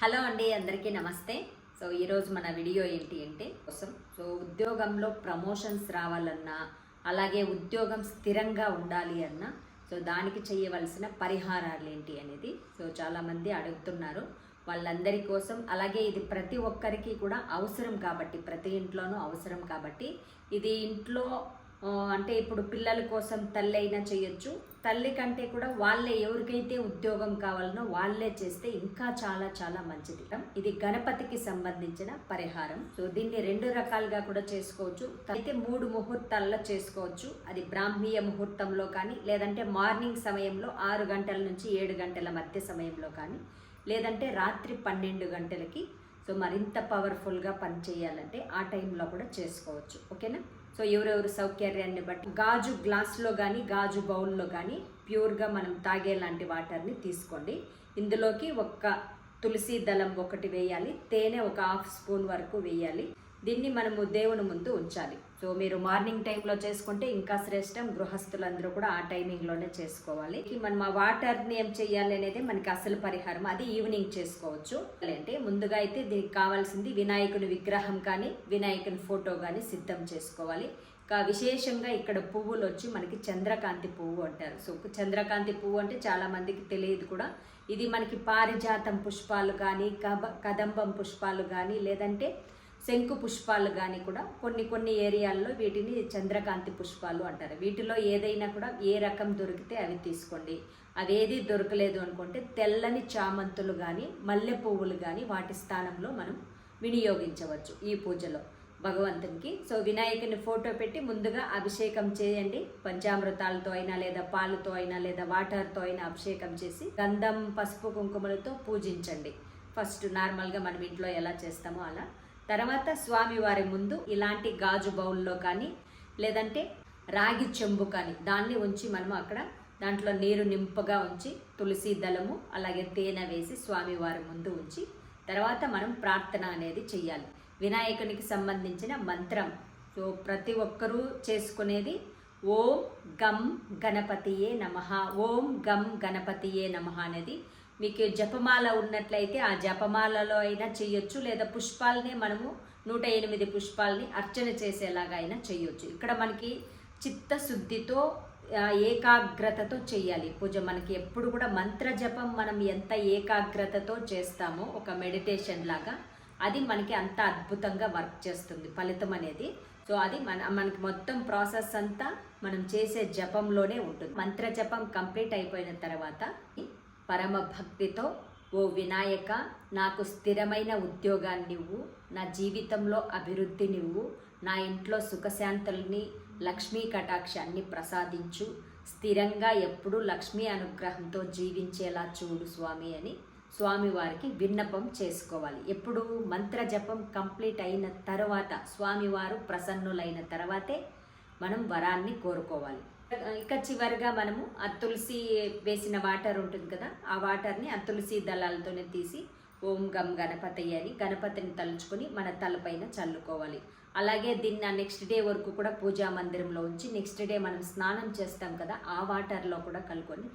Hello అండి అందరికీ నమస్తే. సో ఈరోజు మన వీడియో ఏంటి అంటే కోసం సో ఉద్యోగంలో ప్రమోషన్స్ రావాలన్నా అలాగే ఉద్యోగం స్థిరంగా ఉండాలి అన్నా సో దానికి చేయవలసిన పరిహారాలు ఏంటి అనేది సో చాలామంది అడుగుతున్నారు. వాళ్ళందరి కోసం అలాగే ఇది ప్రతి ఒక్కరికి కూడా అవసరం కాబట్టి ప్రతి ఇంట్లోనూ అవసరం కాబట్టి ఇది ఇంట్లో అంటే ఇప్పుడు పిల్లల కోసం తల్లి అయినా చేయొచ్చు. తల్లి కంటే కూడా వాళ్ళే ఎవరికైతే ఉద్యోగం కావాలనో వాళ్ళే చేస్తే ఇంకా చాలా చాలా మంచిది. ఇది గణపతికి సంబంధించిన పరిహారం. సో దీన్ని రెండు రకాలుగా కూడా చేసుకోవచ్చు. అయితే మూడు ముహూర్తాల్లో చేసుకోవచ్చు. అది బ్రాహ్మీయ ముహూర్తంలో కానీ లేదంటే మార్నింగ్ సమయంలో ఆరు గంటల నుంచి ఏడు గంటల మధ్య సమయంలో కానీ లేదంటే రాత్రి పన్నెండు గంటలకి. సో మరింత పవర్ఫుల్గా పనిచేయాలంటే ఆ టైంలో కూడా చేసుకోవచ్చు. ఓకేనా? సో ఎవరెవరు సౌకర్యాన్ని బట్టి గాజు గ్లాస్లో కానీ గాజు బౌల్లో కానీ ప్యూర్గా మనం తాగేలాంటి వాటర్ని తీసుకోండి. ఇందులోకి ఒక్క తులసి దళం ఒకటి వేయాలి. తేనె ఒక హాఫ్ స్పూన్ వరకు వేయాలి. దీన్ని మనము దేవుని ముందు ఉంచాలి. సో మీరు మార్నింగ్ టైంలో చేసుకుంటే ఇంకా శ్రేష్టం గృహస్థులందరూ కూడా ఆ టైమింగ్లోనే చేసుకోవాలి. మనం ఆ వాటర్ని ఏం చేయాలి అనేది మనకి అసలు పరిహారం. అది ఈవినింగ్ చేసుకోవచ్చు. అంటే ముందుగా అయితే దీనికి కావాల్సింది వినాయకుని విగ్రహం కానీ వినాయకుని ఫోటో కానీ సిద్ధం చేసుకోవాలి. ఇంకా విశేషంగా ఇక్కడ పువ్వులు వచ్చి మనకి చంద్రకాంతి పువ్వు అంటారు. సో చంద్రకాంతి పువ్వు అంటే చాలా మందికి తెలియదు కూడా. ఇది మనకి పారిజాతం పుష్పాలు కానీ కబ కదంబం పుష్పాలు కానీ లేదంటే శంకు పుష్పాలు కానీ కూడా కొన్ని కొన్ని ఏరియాల్లో వీటిని చంద్రకాంతి పుష్పాలు అంటారు. వీటిలో ఏదైనా కూడా ఏ రకం దొరికితే అవి తీసుకోండి. అవేది దొరకలేదు అనుకుంటే తెల్లని చామంతులు కానీ మల్లె పువ్వులు కానీ వాటి స్థానంలో మనం వినియోగించవచ్చు ఈ పూజలో. భగవంతునికి సో వినాయకుని ఫోటో పెట్టి ముందుగా అభిషేకం చేయండి. పంచామృతాలతో అయినా లేదా పాలతో అయినా లేదా వాటర్తో అయినా అభిషేకం చేసి గంధం పసుపు కుంకుమలతో పూజించండి. ఫస్ట్ నార్మల్గా మనం ఇంట్లో ఎలా చేస్తామో అలా తర్వాత స్వామివారి ముందు ఇలాంటి గాజు బౌల్లో కానీ లేదంటే రాగి చెంబు కానీ దాన్ని ఉంచి మనము అక్కడ దాంట్లో నీరు నింపగా ఉంచి తులసి దళము అలాగే తేనె వేసి స్వామివారి ముందు ఉంచి తర్వాత మనం ప్రార్థన అనేది చెయ్యాలి. వినాయకునికి సంబంధించిన మంత్రం. సో ప్రతి ఒక్కరూ చేసుకునేది ఓం గం గణపతియే నమ ఓం గం గణపతియే నమ అనేది మీకు జపమాల ఉన్నట్లయితే ఆ జపమాలలో అయినా చేయొచ్చు లేదా పుష్పాలని మనము నూట ఎనిమిది పుష్పాలని అర్చన చేసేలాగా అయినా చేయొచ్చు. ఇక్కడ మనకి చిత్తశుద్ధితో ఏకాగ్రతతో చేయాలి. పూజ మనకి ఎప్పుడు కూడా మంత్ర జపం మనం ఎంత ఏకాగ్రతతో చేస్తామో ఒక మెడిటేషన్ లాగా అది మనకి అంత అద్భుతంగా వర్క్ చేస్తుంది ఫలితం అనేది. సో అది మన మనకి మొత్తం ప్రాసెస్ అంతా మనం చేసే జపంలోనే ఉంటుంది. మంత్ర జపం కంప్లీట్ అయిపోయిన తర్వాత పరమభక్తితో ఓ వినాయక నాకు స్థిరమైన ఉద్యోగాన్నివ్వు నా జీవితంలో అభివృద్ధినివ్వు నా ఇంట్లో సుఖశాంతుల్ని లక్ష్మీ కటాక్షాన్ని ప్రసాదించు స్థిరంగా ఎప్పుడూ లక్ష్మీ అనుగ్రహంతో జీవించేలా చూడు స్వామి అని స్వామివారికి విన్నపం చేసుకోవాలి. ఎప్పుడు మంత్ర జపం కంప్లీట్ అయిన తర్వాత స్వామివారు ప్రసన్నులైన తర్వాతే మనం వరాన్ని కోరుకోవాలి. ఇక చివరిగా మనము ఆ తులసి వేసిన వాటర్ ఉంటుంది కదా ఆ వాటర్ని ఆ తులసి దళాలతోనే తీసి ఓం గం గణపతి అని గణపతిని తలుచుకొని మన తలపైన చల్లుకోవాలి. అలాగే దీన్ని నెక్స్ట్ డే వరకు కూడా పూజా మందిరంలో ఉంచి నెక్స్ట్ డే మనం స్నానం చేస్తాం కదా ఆ వాటర్లో కూడా కలుపుకొని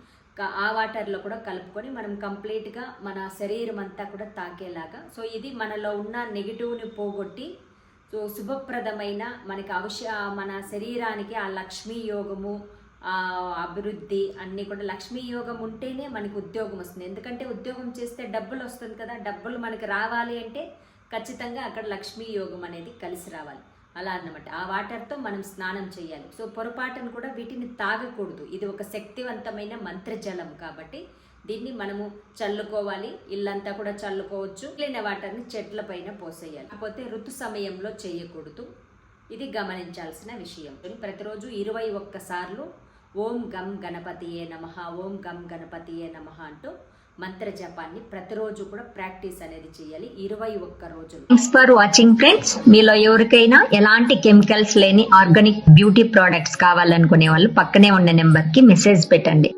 ఆ వాటర్లో కూడా కలుపుకొని మనం కంప్లీట్గా మన శరీరం అంతా కూడా తాకేలాగా. సో ఇది మనలో ఉన్న నెగిటివ్ని పోగొట్టి సో శుభప్రదమైన మనకి అవశ్య మన శరీరానికి ఆ లక్ష్మీ యోగము అభివృద్ధి అన్నీ కూడా లక్ష్మీ యోగం ఉంటేనే మనకి ఉద్యోగం వస్తుంది. ఎందుకంటే ఉద్యోగం చేస్తే డబ్బులు వస్తుంది కదా డబ్బులు మనకి రావాలి అంటే ఖచ్చితంగా అక్కడ లక్ష్మీ యోగం అనేది కలిసి రావాలి. అలా అన్నమాట. ఆ వాటర్తో మనం స్నానం చేయాలి. సో పొరపాటును కూడా వీటిని తాగకూడదు. ఇది ఒక శక్తివంతమైన మంత్రజలం కాబట్టి దీన్ని మనము చల్లుకోవాలి. ఇల్లంతా కూడా చల్లుకోవచ్చు. మిగిలిన వాటర్ని చెట్ల పైన పోసేయాలి. కాకపోతే ఋతు సమయంలో చేయకూడదు. ఇది గమనించాల్సిన విషయం. ప్రతిరోజు ఇరవై ఒక్కసార్లు ఓం గం గణపతియే నమ ఓం గం గణపతియే నమ అంటూ మంత్ర జపాన్ని ప్రతిరోజు కూడా ప్రాక్టీస్ అనేది చేయాలి. ఇరవై ఒక్క రోజులు. థ్యాంక్స్ ఫర్ వాచింగ్ ఫ్రెండ్స్ మీలో ఎవరికైనా ఎలాంటి కెమికల్స్ లేని ఆర్గానిక్ బ్యూటీ ప్రోడక్ట్స్ కావాలనుకునే వాళ్ళు పక్కనే ఉన్న నెంబర్కి మెసేజ్ పెట్టండి.